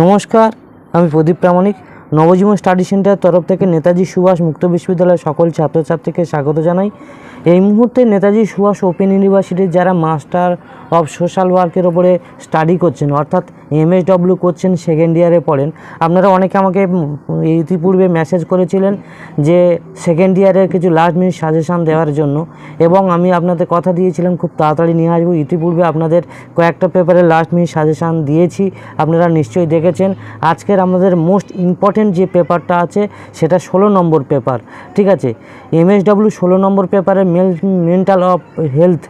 নমস্কার আমি প্রদীপ প্রামাণিক। নবজীবন study centre তরফ থেকে নেতাজি সুভাষ মুক্ত বিশ্ববিদ্যালয়ের সকল ছাত্রছাত্রীকে স্বাগত জানাই। এই মুহূর্তে নেতাজি সুভাষ ওপেন ইউনিভার্সিটির যারা মাস্টার অফ সোশ্যাল ওয়ার্কের ওপরে স্টাডি করছেন, অর্থাৎ এমএসডব্লিউ করছেন, সেকেন্ড ইয়ারে পড়েন। আপনারা অনেকে আমাকে ইতিপূর্বে মেসেজ করেছিলেন যে সেকেন্ড ইয়ারের কিছু লাস্ট মিনিট সাজেশান দেওয়ার জন্য এবং আমি আপনাদের কথা দিয়েছিলাম, খুব তাড়াতাড়ি নিয়ে আসব। ইতিপূর্বে আপনাদের কয়েকটা পেপারে লাস্ট মিনিট সাজেশান দিয়েছি, আপনারা নিশ্চয়ই দেখেছেন। আজকের আমাদের মোস্ট ইম্পর্টেন্ট যে পেপারটা আছে, সেটা ষোলো নম্বর পেপার, ঠিক আছে? এমএসডব্লিউ ষোলো নম্বর পেপারে মেন্টাল অফ হেলথ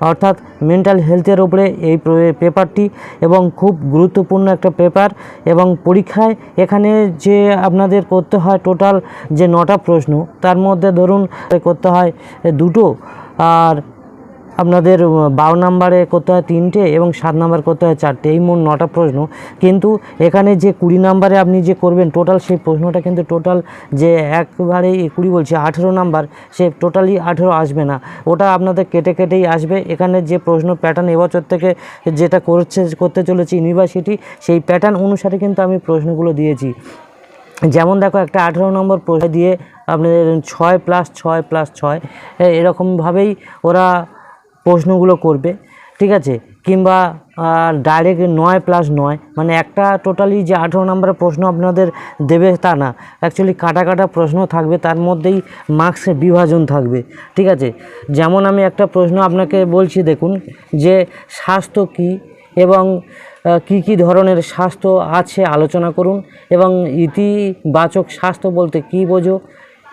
অর্থাৎ মেন্টাল হেলথের ওপরে এই প্র- পেপারটি এবং খুব গুরুত্বপূর্ণ একটা পেপার এবং পরীক্ষায় এখানে যে আপনাদের করতে হয় টোটাল যে নটা প্রশ্ন, তার মধ্যে ধরুন, করতে হয় দুটো, আর আপনাদের বারো নাম্বারে করতে হয়? তিনটে এবং সাত নাম্বার করতে হয়? চারটে। এই মোট নটা প্রশ্ন। কিন্তু এখানে যে কুড়ি নাম্বারে আপনি যে করবেন টোটাল সেই প্রশ্নটা কিন্তু টোটাল যে একবারে কুড়ি বলছি, আঠেরো নাম্বার, সে টোটালি আঠেরো আসবে না। ওটা আপনাদের কেটে কেটেই আসবে। এখানে যে প্রশ্ন প্যাটার্ন এবছর থেকে যেটা করছে, করতে চলেছে ইউনিভার্সিটি সেই প্যাটার্ন অনুসারে কিন্তু আমি প্রশ্নগুলো দিয়েছি। যেমন দেখো, একটা আঠেরো নম্বর প্রশ্ন দিয়ে আপনাদের ছয় প্লাস ছয় প্লাস ছয় এরকমভাবেই ওরা প্রশ্নগুলো করবে, ঠিক আছে? কিংবা ডাইরেক্ট নয় প্লাস নয় মানে একটা টোটালি যে আঠেরো নম্বরের প্রশ্ন আপনাদের দেবে তা না। অ্যাকচুয়ালি কাটা কাটা প্রশ্ন থাকবে, তার মধ্যেই মার্কসের বিভাজন থাকবে, ঠিক আছে? যেমন আমি একটা প্রশ্ন আপনাকে বলছি, দেখুন, যে স্বাস্থ্য কী এবং কি কি ধরনের স্বাস্থ্য আছে আলোচনা করুন এবং ইতিবাচক স্বাস্থ্য বলতে কী বোঝো,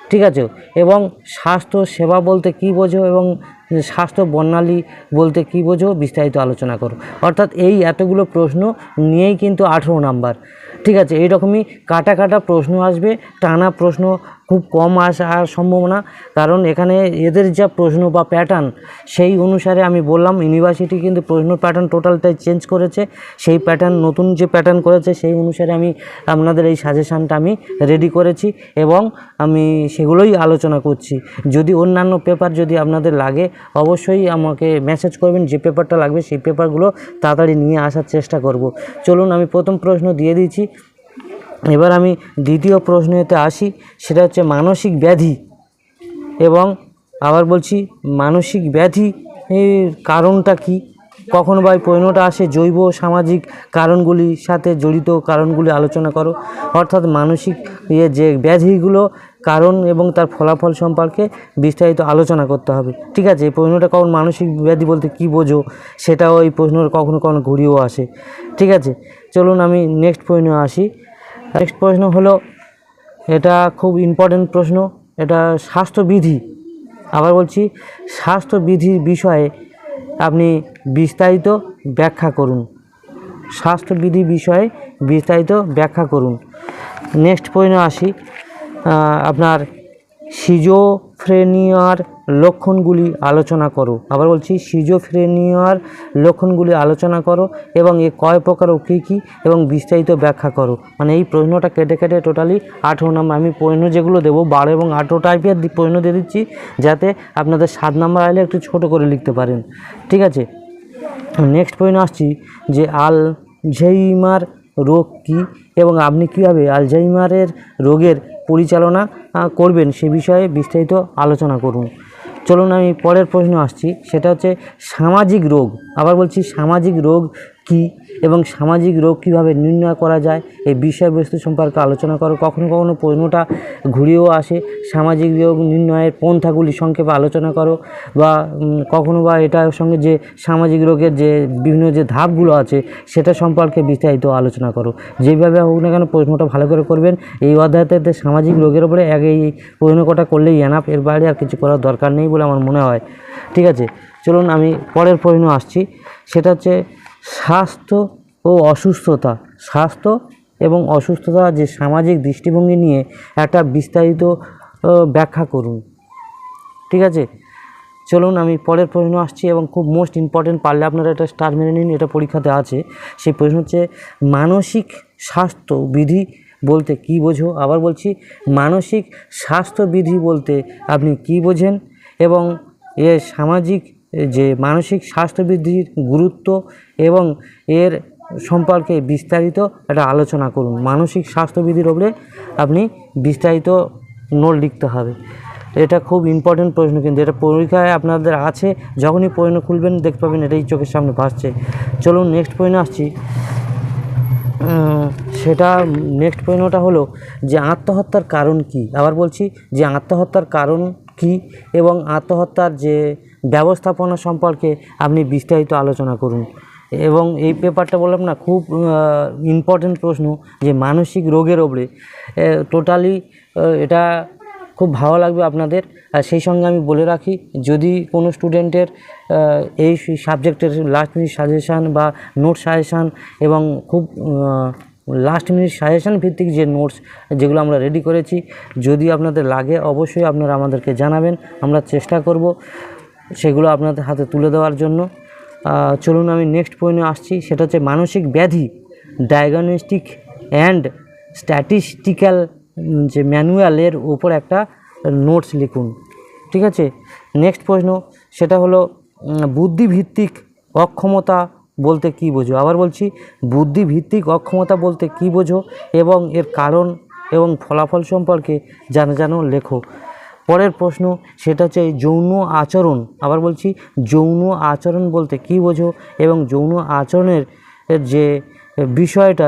ঠিক আছে? এবং স্বাস্থ্য সেবা বলতে কী বোঝো এবং স্বাস্থ্য বর্ণালী বলতে কি বোঝো বিস্তারিত আলোচনা করো। অর্থাৎ এই এতগুলো প্রশ্ন নিয়েই কিন্তু আঠেরো নাম্বার। ঠিক আছে, এইরকমই কাটা কাটা প্রশ্ন আসবে, টানা প্রশ্ন খুব কম আসার সম্ভাবনা। কারণ এখানে এদের যা প্রশ্ন বা প্যাটার্ন সেই অনুসারে আমি বললাম ইউনিভার্সিটি কিন্তু প্রশ্ন প্যাটার্ন টোটালটাই চেঞ্জ করেছে। সেই প্যাটার্ন নতুন যে প্যাটার্ন করেছে, সেই অনুসারে আমি আপনাদের এই সাজেশানটা আমি রেডি করেছি এবং আমি সেগুলোই আলোচনা করছি। যদি অন্যান্য পেপার যদি আপনাদের লাগে, অবশ্যই আমাকে মেসেজ করবেন, যে পেপারটা লাগবে, সেই পেপারগুলো তাড়াতাড়ি নিয়ে আসার চেষ্টা করব। চলুন, আমি প্রথম প্রশ্ন দিয়ে দিয়েছি এবার আমি দ্বিতীয় প্রশ্নেতে আসি, সেটা হচ্ছে মানসিক ব্যাধি। এবং আবার বলছি, মানসিক ব্যাধি কারণটা কি? কখন বা প্রশ্নটা আসে জৈব সামাজিক কারণগুলির সাথে জড়িত কারণগুলি আলোচনা করো। অর্থাৎ মানসিক ইয়ে যে ব্যাধিগুলো, কারণ এবং তার ফলাফল সম্পর্কে বিস্তারিত আলোচনা করতে হবে। ঠিক আছে, এই প্রশ্নটা কখন মানসিক ব্যাধি বলতে কী বোঝো, সেটাও এই প্রশ্নটা কখনো কখনো ঘুরিয়েও আসে। ঠিক আছে, চলুন আমি নেক্সট প্রশ্নে আসি। নেক্সট প্রশ্ন হলো, এটা খুব ইম্পর্টেন্ট প্রশ্ন, এটা স্বাস্থ্যবিধি। আবার বলছি, স্বাস্থ্যবিধির বিষয়ে আপনি বিস্তারিত ব্যাখ্যা করুন। স্বাস্থ্যবিধি বিষয়ে বিস্তারিত ব্যাখ্যা করুন। নেক্সট প্রশ্ন আসি আপনার আপনার সিজোফ্রেনিয়ার লক্ষণগুলি আলোচনা করো। আবার বলছি সিজোফ্রেনিয়ার লক্ষণগুলি আলোচনা করো এবং এ কয় প্রকার ও কী কী এবং বিস্তারিত ব্যাখ্যা করো। মানে এই প্রশ্নটা কেটে কেটে টোটালি আঠেরো নাম্বার, আমি প্রশ্ন যেগুলো দেবো, বারো এবং আঠেরো টাইপের প্রশ্ন দিয়ে দিচ্ছি যাতে আপনাদের সাত নাম্বার আইলে একটু ছোট করে লিখতে পারেন। ঠিক আছে? নেক্সট পয়েন্ট আসছি যে আলঝেইমার রোগ কী এবং আপনি কীভাবে আলঝেইমারের রোগের পরিচালনা করবেন সে বিষয়ে বিস্তারিত আলোচনা করুন। চলুন আমি পরের প্রশ্ন আসছি, সেটা হচ্ছে সামাজিক রোগ। আবার বলছি সামাজিক রোগ কী এবং সামাজিক রোগ কীভাবে নির্ণয় করা যায়, এই বিষয়বস্তু সম্পর্কে আলোচনা করো। কখনো কখনো প্রশ্নটা ঘুরিয়েও আসে। সামাজিক রোগ নির্ণয়ের পন্থাগুলি সংক্ষেপে আলোচনা করো বা কখনো বা এটার সঙ্গে যে সামাজিক রোগের যে বিভিন্ন যে ধাপগুলো আছে, সেটা সম্পর্কে বিস্তারিত আলোচনা করো। যেভাবে হোক না কেন প্রশ্নটা ভালো করে করবেন। এই অধ্যায়তে সামাজিক রোগের ওপরে এক এই প্রশ্ন কটা করলেই এনাফ এর বাইরে আর কিছু করার দরকার নেই বলে আমার মনে হয়। ঠিক আছে? চলুন আমি পরের প্রশ্ন আসছি। সেটা হচ্ছে স্বাস্থ্য ও অসুস্থতা। স্বাস্থ্য এবং অসুস্থতা যে সামাজিক দৃষ্টিভঙ্গি নিয়ে একটা বিস্তারিত ব্যাখ্যা করুন। ঠিক আছে? চলুন আমি পরের প্রশ্ন আসছি এবং খুব মোস্ট ইম্পর্টেন্ট পারলে আপনারা এটা স্টার মেনে নিন, এটা পরীক্ষাতে আছে। সেই প্রশ্ন হচ্ছে, মানসিক স্বাস্থ্য বিধি বলতে কি বোঝো? আবার বলছি, মানসিক স্বাস্থ্যবিধি বলতে আপনি কি বোঝেন? এবং এর সামাজিক যে মানসিক স্বাস্থ্যবিধির গুরুত্ব এবং এর সম্পর্কে বিস্তারিত একটা আলোচনা করুন। মানসিক স্বাস্থ্যবিধির ওপরে আপনি বিস্তারিত নোট লিখতে হবে। এটা খুব ইম্পর্টেন্ট প্রশ্ন, কিন্তু এটা পরীক্ষায় আপনাদের আছে, যখনই প্রশ্ন খুলবেন দেখতে পাবেন এটাই চোখের সামনে ভাসছে। চলুন নেক্সট প্রশ্ন আসছি। সেটা নেক্সট প্রশ্নটা হলো যে আত্মহত্যার কারণ কি? আবার বলছি যে আত্মহত্যার কারণ কি এবং আত্মহত্যার যে ব্যবস্থাপনা সম্পর্কে আপনি বিস্তারিত আলোচনা করুন। এবং এই পেপারটা বললাম না, খুব ইম্পর্টেন্ট প্রশ্ন যে মানসিক রোগের ওপরে। টোটালি এটা খুব ভালো লাগবে আপনাদের। আর সেই সঙ্গে আমি বলে রাখি, যদি কোনো স্টুডেন্টের এই সাবজেক্টের লাস্ট মিনিট সাজেশান বা নোট সাজেশান এবং খুব লাস্ট মিনিট সাজেশান ভিত্তিক যে নোটস যেগুলো আমরা রেডি করেছি, যদি আপনাদের লাগে, অবশ্যই আপনারা আমাদেরকে জানাবেন। আমরা চেষ্টা করব। সেগুলো আপনাদের হাতে তুলে দেওয়ার জন্য। চলুন আমি নেক্সট পয়েন্টে আসছি। সেটা হচ্ছে মানসিক ব্যাধি ডায়াগনস্টিক অ্যান্ড স্ট্যাটিস্টিক্যাল যে ম্যানুয়ালের ওপর একটা নোটস লিখুন। ঠিক আছে? নেক্সট প্রশ্ন, সেটা হলো বুদ্ধিভিত্তিক অক্ষমতা বলতে কী বোঝো? আবার বলছি, বুদ্ধিভিত্তিক অক্ষমতা বলতে কী বোঝো? এবং এর কারণ এবং ফলাফল সম্পর্কে জানা জানো লেখো। পরের প্রশ্ন, সেটা হচ্ছে যৌন আচরণ, আবার বলছি যৌন আচরণ বলতে কী বোঝো এবং যৌন আচরণের যে বিষয়টা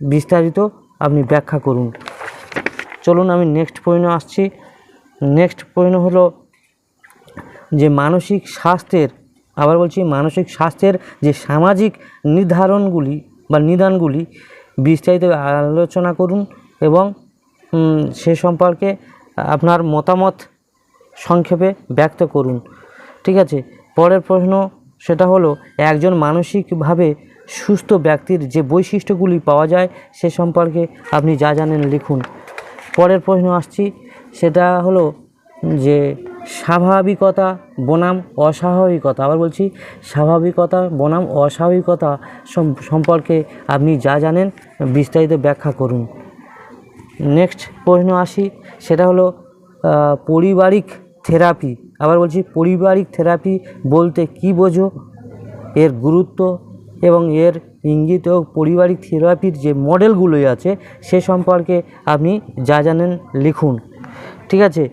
বিস্তারিত আপনি ব্যাখ্যা করুন। চলুন আমি নেক্সট পয়েন্টে আসছি। নেক্সট পয়েন্ট হলো যে মানসিক স্বাস্থ্যের, আবার বলছি মানসিক স্বাস্থ্যের যে সামাজিক নির্ধারণগুলি বা নিদানগুলি বিস্তারিত আলোচনা করুন এবং সে সম্পর্কে আপনার মতামত সংক্ষেপে ব্যক্ত করুন। ঠিক আছে? পরের প্রশ্ন সেটা হলো, একজন মানসিকভাবে সুস্থ ব্যক্তির যে বৈশিষ্ট্যগুলি পাওয়া যায় সে সম্পর্কে আপনি যা জানেন লিখুন। পরের প্রশ্ন আসছি, সেটা হলো যে স্বাভাবিকতা, বনাম, অস্বাভাবিকতা। আবার বলছি, স্বাভাবিকতা, বনাম, অস্বাভাবিকতা সম্পর্কে আপনি যা জানেন বিস্তারিত ব্যাখ্যা করুন। নেক্সট প্রশ্ন আসি, সেটা হলো পারিবারিক থেরাপি। আবার বলছি, পারিবারিক থেরাপি বলতে কী বোঝো? এর গুরুত্ব এবং এর ইঙ্গিত ও পারিবারিক থেরাপির যে মডেলগুলোই আছে, সে সম্পর্কে আপনি যা জানেন লিখুন। ঠিক আছে?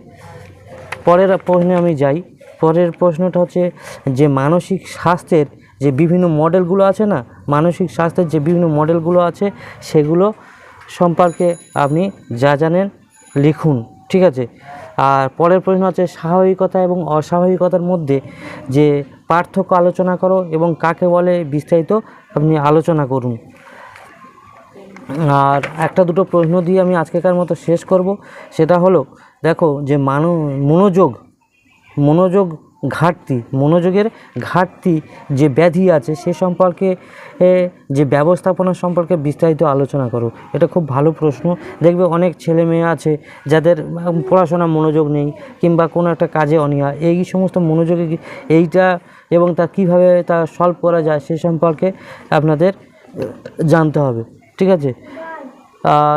পরের প্রশ্নে আমি যাই। পরের প্রশ্নটা হচ্ছে যে, মানসিক স্বাস্থ্যের যে বিভিন্ন মডেলগুলো আছে না, মানসিক স্বাস্থ্যের যে বিভিন্ন মডেলগুলো আছে, সেগুলো সম্পর্কে আপনি যা জানেন লিখুন, ঠিক আছে? আর পরের প্রশ্ন আছে, স্বাভাবিকতা এবং অস্বাভাবিকতার মধ্যে যে পার্থক্য আলোচনা করো এবং কাকে বলে বিস্তারিত আপনি আলোচনা করুন। আর একটা দুটো প্রশ্ন দিয়ে আমি আজকেকার মতো শেষ করব। সেটা হলো, দেখো যে মানু, মনোযোগ মনোযোগ ঘাটতি, মনোযোগের ঘাটতি যে ব্যাধি আছে, সে সম্পর্কে যে ব্যবস্থাপনা সম্পর্কে বিস্তারিত আলোচনা করো। এটা খুব ভালো প্রশ্ন। দেখবে অনেক ছেলে মেয়ে আছে যাদের পড়াশোনা মনোযোগ নেই কিংবা কোনো একটা কাজে অনীহা। এই সমস্ত মনোযোগে এইটা এবং তা কীভাবে তা সলভ করা যায় সে সম্পর্কে আপনাদের জানতে হবে। ঠিক আছে?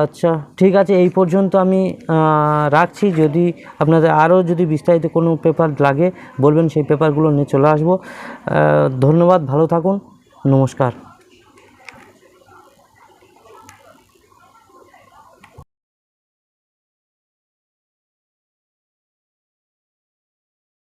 আচ্ছা ঠিক আছে, এই পর্যন্ত আমি রাখছি। যদি আপনাদের আরও যদি বিস্তারিত কোনো পেপার লাগে, বলবেন, সেই পেপারগুলো নিয়ে চলে আসব। ধন্যবাদ, ভালো থাকুন, নমস্কার।